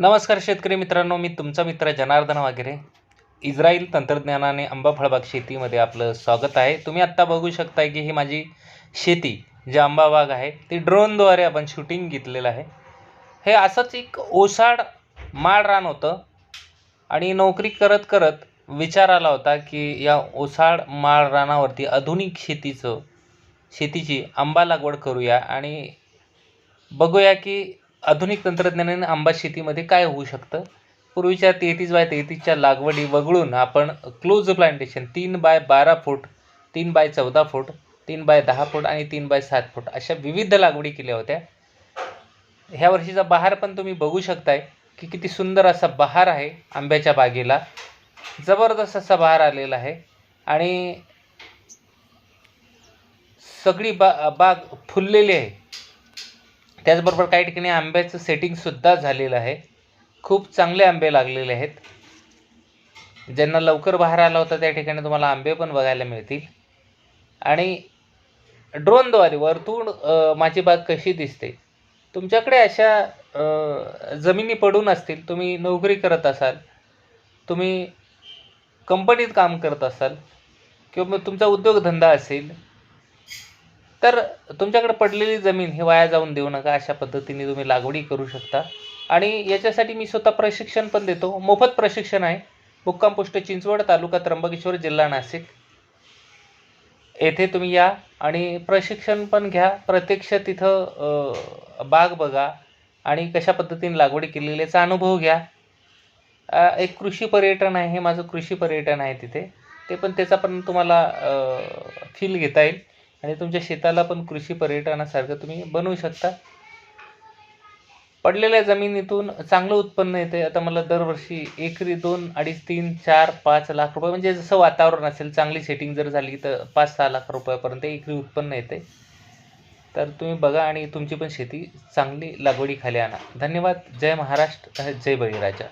नमस्कार शेतकरी मित्रांनो मी तुमचा मित्र जनार्दन वगैरे इस्रायल तंत्रज्ञानाने आंबा फळबाग शेतीमध्ये आपलं स्वागत आहे. तुम्ही आत्ता बघू शकताय की ही माझी शेती जी आंबा बाग आहे ती ड्रोनद्वारे आपण शूटिंग घेतलेलं आहे. हे असंच एक ओसाड माड रान होतं आणि नोकरी करत करत विचार आला होता की या ओसाड माळ रानावरती आधुनिक शेतीचं शेतीची आंबा लागवड करूया आणि बघूया की आधुनिक तंत्रज्ञानाने आंबा शेतीमध्ये काय होऊ शकतं? पूर्वीच्या तेहतीस बाय तेहतीसच्या लागवडी वगळून आपण क्लोज प्लांटेशन तीन बाय बारा फूट तीन बाय चौदा फूट तीन बाय दहा फूट आणि तीन बाय सात फूट अशा विविध लागवडी केल्या होत्या. ह्या वर्षीचा बहार पण तुम्ही बघू शकताय की किती सुंदर असा बहार आहे आंब्याच्या बागेला. जबरदस्त असा बहार आलेला आहे आणि सगळी बा बाग फुललेली आहे. त्याचबरोबर काही ठिकाणी आंब्याचं सेटिंगसुद्धा झालेलं आहे. खूप चांगले आंबे लागलेले आहेत. ज्यांना लवकर बाहेर आला होता त्या ठिकाणी तुम्हाला आंबे पण बघायला मिळतील. आणि ड्रोनद्वारे वरतून माझी बाग कशी दिसते? तुमच्याकडे अशा जमिनी पडून असतील तुम्ही नोकरी करत असाल तुम्ही कंपनीत काम करत असाल किंवा मग तुमचा उद्योगधंदा असेल तर तुमच्याकडे पडलेली जमीन ही वाया जाऊन देऊ नका अशा पद्धतीने तुम्ही लागवडी करू शकता. आणि याच्यासाठी मी स्वतः प्रशिक्षण पण देतो. मोफत प्रशिक्षण आहे. मुक्काम पोस्ट चिंचवड तालुका त्र्यंबकेश्वर जिल्हा नाशिक. येथे तुम्ही या आणि प्रशिक्षण पण घ्या. प्रत्यक्ष तिथं बाग बघा आणि कशा पद्धतीने लागवडी केलेली याचा अनुभव घ्या. एक कृषी पर्यटन आहे हे माझं कृषी पर्यटन आहे तिथे. ते पण त्याचा पण तुम्हाला फील घेता येईल. आणि तुमच्या शेताला पण कृषी पर्यटनासारखं तुम्ही बनवू शकता. पडलेल्या जमिनीतून चांगलं उत्पन्न येते आता मला दरवर्षी एकरी दोन अडीच तीन चार पाच लाख रुपये म्हणजे जसं वातावरण असेल चांगली सेटिंग जर झाली तर पाच सहा लाख रुपयापर्यंत एकरी उत्पन्न येते तर तुम्ही बघा आणि तुमची पण शेती चांगली लागवडीखाली आणा. धन्यवाद. जय महाराष्ट्र. जय बळीराजा.